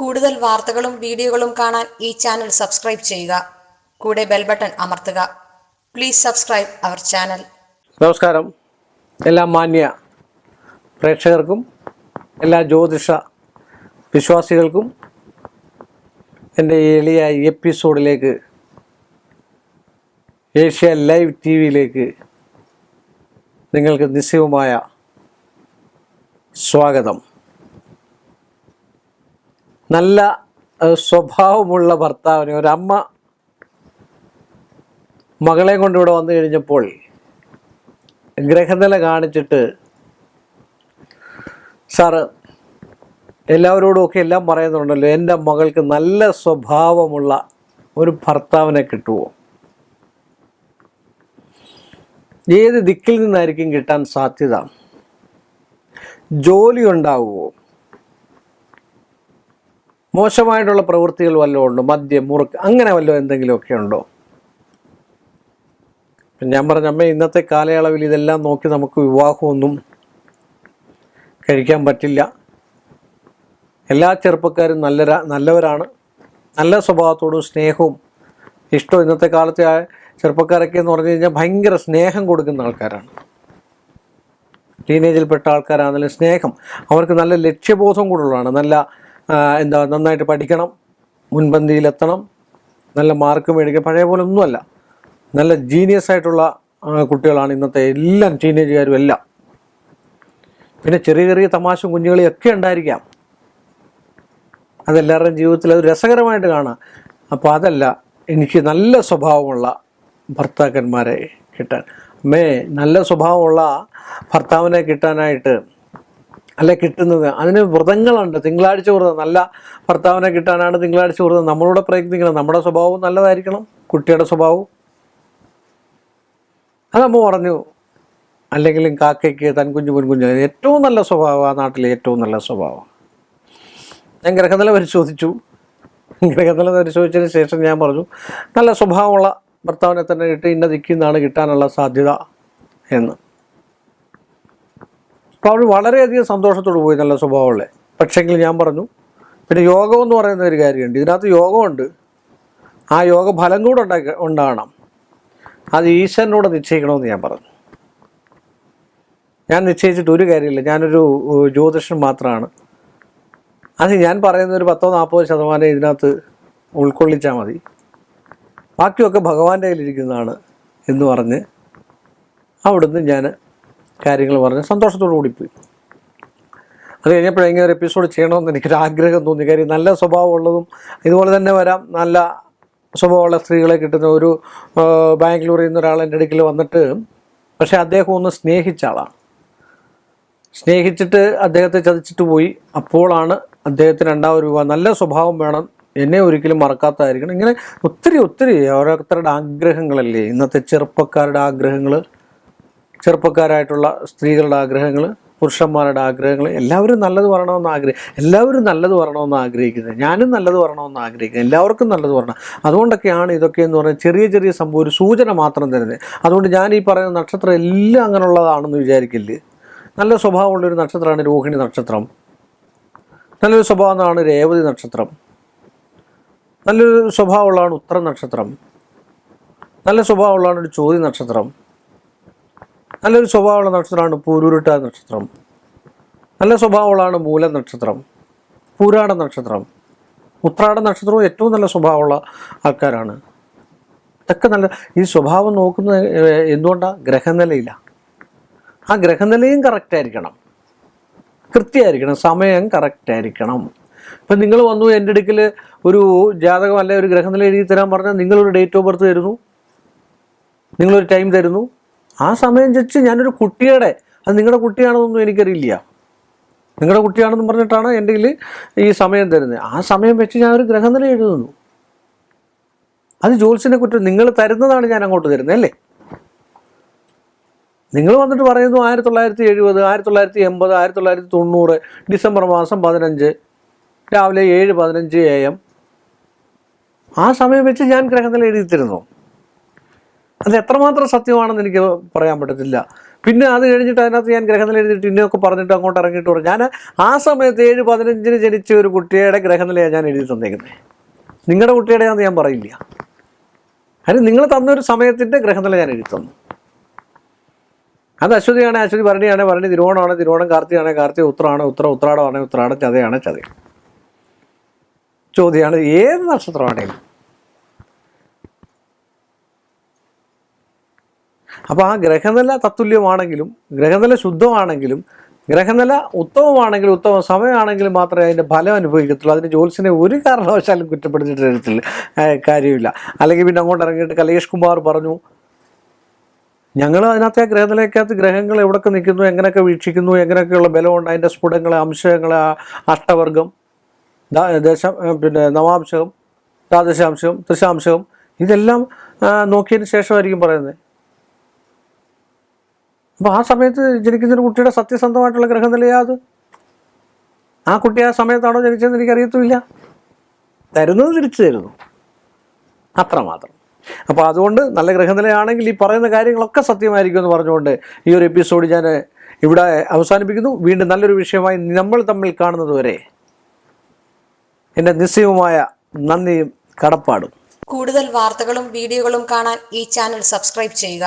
കൂടുതൽ വാർത്തകളും വീഡിയോകളും കാണാൻ ഈ ചാനൽ സബ്സ്ക്രൈബ് ചെയ്യുക. കൂടെ ബെൽ ബട്ടൺ അമർത്തുക. Please subscribe our channel. നമസ്കാരം. എല്ലാ മാന്യ പ്രേക്ഷകർക്കും എല്ലാ ജ്യോതിഷ വിശ്വാസികൾക്കും എന്റെ എളിയ എപ്പിസോഡിലേക്ക് ഏഷ്യ ലൈവ് ടി വിയിലേക്ക് നിങ്ങൾക്ക് നിശ്ചയമായ സ്വാഗതം. നല്ല സ്വഭാവമുള്ള ഭർത്താവിന് ഒരമ്മ മകളെ കൊണ്ട് ഇവിടെ വന്നു കഴിഞ്ഞപ്പോൾ ഗ്രഹനില കാണിച്ചിട്ട് സാറ് എല്ലാവരോടും ഒക്കെ എല്ലാം പറയുന്നുണ്ടല്ലോ എന്റെ മകൾക്ക് നല്ല സ്വഭാവമുള്ള ഒരു ഭർത്താവിനെ കിട്ടുമോ ഏത് ദിക്കിൽ നിന്നായിരിക്കും കിട്ടാൻ സാധ്യത? ജോലി ഉണ്ടാവുമോ? മോശമായിട്ടുള്ള പ്രവൃത്തികൾ വല്ലതും ഉണ്ടോ? മദ്യം മുറുക്ക് അങ്ങനെ വല്ലതും എന്തെങ്കിലുമൊക്കെ ഉണ്ടോ? ഞാൻ പറഞ്ഞ അമ്മ ഇന്നത്തെ കാലയളവിൽ ഇതെല്ലാം നോക്കി നമുക്ക് വിവാഹമൊന്നും കഴിക്കാൻ പറ്റില്ല. എല്ലാ ചെറുപ്പക്കാരും നല്ല നല്ലവരാണ്. നല്ല സ്വഭാവത്തോടും സ്നേഹവും ഇഷ്ടവും ഇന്നത്തെ കാലത്തെ ചെറുപ്പക്കാരൊക്കെ എന്ന് പറഞ്ഞു കഴിഞ്ഞാൽ ഭയങ്കര സ്നേഹം കൊടുക്കുന്ന ആൾക്കാരാണ്. ടീനേജിൽപ്പെട്ട ആൾക്കാരാണെങ്കിലും സ്നേഹം. അവർക്ക് നല്ല ലക്ഷ്യബോധം കൂടുതലാണ്. നല്ല എന്താ നന്നായിട്ട് പഠിക്കണം മുൻപന്തിയിലെത്തണം നല്ല മാർക്ക് മേടിക്കണം. പഴയ പോലെ ഒന്നുമല്ല. നല്ല ജീനിയസ് ആയിട്ടുള്ള കുട്ടികളാണ് ഇന്നത്തെ എല്ലാം ടീനേജുകാരും എല്ലാം. പിന്നെ ചെറിയ ചെറിയ തമാശ കുഞ്ഞുകളിയൊക്കെ ഉണ്ടായിരിക്കാം. അതെല്ലാവരുടെയും ജീവിതത്തിൽ അത് രസകരമായിട്ട് കാണാം. അപ്പോൾ അതല്ല എനിക്ക് നല്ല സ്വഭാവമുള്ള ഭർത്താക്കന്മാരെ കിട്ടാൻ. മേ നല്ല സ്വഭാവമുള്ള ഭർത്താവിനെ കിട്ടാനായിട്ട് അല്ല കിട്ടുന്നത്? അതിന് വ്രതങ്ങളുണ്ട്. തിങ്കളാഴ്ച വ്രതം. നല്ല ഭർത്താവിനെ കിട്ടാനാണ് തിങ്കളാഴ്ച വ്രതം. നമ്മളോട് പ്രയത്നിക്കണം. നമ്മുടെ സ്വഭാവം നല്ലതായിരിക്കണം. കുട്ടിയുടെ സ്വഭാവവും. അതമ്മ പറഞ്ഞു. അല്ലെങ്കിലും കാക്കയ്ക്ക് തൻകുഞ്ഞു പൊൻകുഞ്ഞ്. ഏറ്റവും നല്ല സ്വഭാവം ആ നാട്ടിലെ ഏറ്റവും നല്ല സ്വഭാവം. ഞാൻ ഗ്രഹനില പരിശോധിച്ചു. ഗ്രഹനില പരിശോധിച്ചതിന് ശേഷം ഞാൻ പറഞ്ഞു നല്ല സ്വഭാവമുള്ള ഭർത്താവിനെ തന്നെ കിട്ടി. ഇന്ന ദിക്കിന്നാണ് കിട്ടാനുള്ള സാധ്യത എന്ന്. അപ്പോൾ അവൾ വളരെയധികം സന്തോഷത്തോട് പോയി നല്ല സ്വഭാവമുള്ള. പക്ഷേങ്കിൽ ഞാൻ പറഞ്ഞു പിന്നെ യോഗം എന്ന് പറയുന്ന ഒരു കാര്യമുണ്ട്. ഇതിനകത്ത് യോഗമുണ്ട്. ആ യോഗ ഫലം കൂടെ ഉണ്ടാക്കി ഉണ്ടാകണം. അത് ഈശ്വരനോട് നിശ്ചയിക്കണമെന്ന് ഞാൻ പറഞ്ഞു. ഞാൻ നിശ്ചയിച്ചിട്ട് ഒരു കാര്യമില്ല. ഞാനൊരു ജ്യോതിഷൻ മാത്രമാണ് അത് ഞാൻ പറയുന്ന ഒരു പത്തോ നാൽപ്പതോ ശതമാനം ഇതിനകത്ത് ഉൾക്കൊള്ളിച്ചാൽ മതി. ബാക്കിയൊക്കെ ഭഗവാന്റെ കയ്യിലിരിക്കുന്നതാണ് എന്ന് പറഞ്ഞ് അവിടുന്ന് ഞാൻ കാര്യങ്ങൾ പറഞ്ഞ് സന്തോഷത്തോടു കൂടി പോയി. അത് കഴിഞ്ഞപ്പോൾ ഇങ്ങനെ ഒരു എപ്പിസോഡ് ചെയ്യണമെന്ന് എനിക്കൊരു ആഗ്രഹം തോന്നി. കാര്യം നല്ല സ്വഭാവമുള്ളതും ഇതുപോലെ തന്നെ വരാം. നല്ല സ്വഭാവമുള്ള സ്ത്രീകളെ കിട്ടുന്ന ഒരു ബാംഗ്ലൂരിൽ നിന്ന് ഒരാൾ എന്റെ അടുക്കൽ വന്നിട്ട് പക്ഷേ അദ്ദേഹം ഒന്ന് സ്നേഹിച്ച ആളാണ്. സ്നേഹിച്ചിട്ട് അദ്ദേഹത്തെ ചതിച്ചിട്ട് പോയി. അപ്പോഴാണ് അദ്ദേഹത്തിന് രണ്ടാം ഒരു നല്ല സ്വഭാവം വേണം. എന്നെ ഒരിക്കലും മറക്കാത്തതായിരിക്കണം. ഇങ്ങനെ ഒത്തിരി ഒത്തിരി ഓരോരുത്തരുടെ ആഗ്രഹങ്ങളല്ലേ. ഇന്നത്തെ ചെറുപ്പക്കാരുടെ ആഗ്രഹങ്ങൾ ചെറുപ്പക്കാരായിട്ടുള്ള സ്ത്രീകളുടെ ആഗ്രഹങ്ങൾ പുരുഷന്മാരുടെ ആഗ്രഹങ്ങൾ എല്ലാവരും നല്ലത് വരണമെന്ന് ആഗ്രഹം എല്ലാവരും നല്ലത് വരണമെന്ന് ആഗ്രഹിക്കുന്നത്. ഞാനും നല്ലത് വരണമെന്ന് ആഗ്രഹിക്കുന്നത് എല്ലാവർക്കും നല്ലത് വരണം അതുകൊണ്ടൊക്കെയാണ് ഇതൊക്കെ എന്ന് പറഞ്ഞാൽ ചെറിയ ചെറിയ സംഭവം ഒരു സൂചന മാത്രം തരുന്നത്. അതുകൊണ്ട് ഞാൻ ഈ പറയുന്ന നക്ഷത്രം എല്ലാം അങ്ങനെയുള്ളതാണെന്ന് വിചാരിക്കില്ല. നല്ല സ്വഭാവമുള്ളൊരു നക്ഷത്രമാണ് രോഹിണി നക്ഷത്രം. നല്ലൊരു സ്വഭാവമാണ് രേവതി നക്ഷത്രം. നല്ലൊരു സ്വഭാവമുള്ളതാണ് ഉത്തര നക്ഷത്രം. നല്ല സ്വഭാവമുള്ളതാണ് ഒരു ചോദ്യ നക്ഷത്രം. നല്ലൊരു സ്വഭാവമുള്ള നക്ഷത്രമാണ് പൂരുരുട്ട നക്ഷത്രം. നല്ല സ്വഭാവമുള്ളതാണ് മൂല നക്ഷത്രം. പൂരാട നക്ഷത്രം. ഉത്രാട നക്ഷത്രവും ഏറ്റവും നല്ല സ്വഭാവമുള്ള ആൾക്കാരാണ്. ഇതൊക്കെ നല്ല ഈ സ്വഭാവം നോക്കുന്നത് ഏഹ്, എന്തുകൊണ്ടാണ് ഗ്രഹനിലയില്ല ആ ഗ്രഹനിലയും കറക്റ്റ് ആയിരിക്കണം. കൃത്യമായിരിക്കണം. സമയം കറക്റ്റ് ആയിരിക്കണം. ഇപ്പം നിങ്ങൾ വന്നു എന്റെ അടുക്കൽ ഒരു ജാതകം അല്ലെ ഒരു ഗ്രഹനില എഴുതി തരാൻ പറഞ്ഞാൽ നിങ്ങളൊരു ഡേറ്റ് ഓഫ് ബർത്ത് തരുന്നു. നിങ്ങളൊരു ടൈം തരുന്നു. ആ സമയം വെച്ച് ഞാനൊരു കുട്ടിയുടെ അത് നിങ്ങളുടെ കുട്ടിയാണെന്നൊന്നും എനിക്കറിയില്ല. നിങ്ങളുടെ കുട്ടിയാണെന്ന് പറഞ്ഞിട്ടാണ് എന്റെ കയ്യിൽ ഈ സമയം തരുന്നത്. ആ സമയം വെച്ച് ഞാൻ ഒരു ഗ്രഹനില എഴുതുന്നു. അത് ജോൽസിനെ കുറ്റം നിങ്ങൾ തരുന്നതാണ് ഞാൻ അങ്ങോട്ട് തരുന്നത് അല്ലേ? നിങ്ങൾ വന്നിട്ട് പറയുന്നു ആയിരത്തി തൊള്ളായിരത്തി എഴുപത് ആയിരത്തി തൊള്ളായിരത്തി എൺപത് ആയിരത്തി തൊള്ളായിരത്തി തൊണ്ണൂറ് ഡിസംബർ മാസം പതിനഞ്ച് രാവിലെ ഏഴ് പതിനഞ്ച് എ എം. ആ സമയം വെച്ച് ഞാൻ ഗ്രഹനില എഴുതി തരുന്നു. അത് എത്രമാത്രം സത്യമാണെന്ന് എനിക്ക് പറയാൻ പറ്റത്തില്ല. പിന്നെ അത് കഴിഞ്ഞിട്ട് അതിനകത്ത് ഞാൻ ഗ്രഹനില എഴുതിയിട്ട് ഇന്നൊക്കെ പറഞ്ഞിട്ട് അങ്ങോട്ട് ഇറങ്ങിയിട്ട് പറഞ്ഞു ഞാൻ ആ സമയത്ത് ഏഴ് പതിനഞ്ചിന് ജനിച്ച ഒരു കുട്ടിയുടെ ഗ്രഹനിലയാണ് ഞാൻ എഴുതി തന്നേക്കുന്നത് നിങ്ങളുടെ കുട്ടിയുടെയാണെന്ന് ഞാൻ പറയില്ല. അതിന് നിങ്ങൾ തന്നൊരു സമയത്തിന്റെ ഗ്രഹനില ഞാൻ എഴുതി തന്നു. അത് അശ്വതിയാണ് അശ്വതി ഭരണിയാണ് ഭരണി തിരുവോണമാണ് തിരുവോണം കാർത്തികയാണ് കാർത്തിക ഉത്തരമാണ് ഉത്ര ഉത്രാടമാണ് ഉത്രാടം ചതയാണ് ചതയാണ് ചോദ്യമാണ് ഏത് നക്ഷത്രമാണേലും. അപ്പോൾ ആ ഗ്രഹനില തത്തുല്യമാണെങ്കിലും ഗ്രഹനില ശുദ്ധമാണെങ്കിലും ഗ്രഹനില ഉത്തമമാണെങ്കിലും ഉത്തമ സമയമാണെങ്കിലും മാത്രമേ അതിന്റെ ഫലം അനുഭവിക്കത്തുള്ളൂ. അതിന് ജോൽസിനെ ഒരു കാരണവശാലും കുറ്റപ്പെടുത്തിയിട്ട് കാര്യമില്ല. അല്ലെങ്കിൽ പിന്നെ അങ്ങോട്ട് ഇറങ്ങിയിട്ട് കലേഷ് കുമാർ പറഞ്ഞു ഞങ്ങൾ അതിനകത്ത് ആ ഗ്രഹനിലയ്ക്കകത്ത് ഗ്രഹങ്ങൾ എവിടെയൊക്കെ നിൽക്കുന്നു എങ്ങനെയൊക്കെ വീക്ഷിക്കുന്നു എങ്ങനെയൊക്കെയുള്ള ബലമുണ്ട് അതിന്റെ സ്ഫുടങ്ങൾ അംശങ്ങൾ അഷ്ടവർഗം ദശ പിന്നെ നവാംശകം ദ്വാദശാംശകം ദശാംശകം ഇതെല്ലാം നോക്കിയതിന് ശേഷമായിരിക്കും പറയുന്നത്. അപ്പോൾ ആ സമയത്ത് ജനിക്കുന്ന ഒരു കുട്ടിയുടെ സത്യസന്ധമായിട്ടുള്ള ഗ്രഹനിലയാ ആ കുട്ടി ആ സമയത്താണോ ജനിച്ചതെന്ന് എനിക്കറിയത്തുമില്ല. തരുന്നത് തിരിച്ചു തരുന്നു അത്രമാത്രം. അപ്പോൾ അതുകൊണ്ട് നല്ല ഗ്രഹനിലയാണെങ്കിൽ ഈ പറയുന്ന കാര്യങ്ങളൊക്കെ സത്യമായിരിക്കും എന്ന് പറഞ്ഞുകൊണ്ട് ഈ ഒരു എപ്പിസോഡ് ഞാൻ ഇവിടെ അവസാനിപ്പിക്കുന്നു. വീണ്ടും നല്ലൊരു വിഷയമായി നമ്മൾ തമ്മിൽ കാണുന്നതുവരെ എന്റെ നിസ്സയവുമായ നന്ദിയും കടപ്പാടും. കൂടുതൽ വാർത്തകളും വീഡിയോകളും കാണാൻ ഈ ചാനൽ സബ്സ്ക്രൈബ് ചെയ്യുക.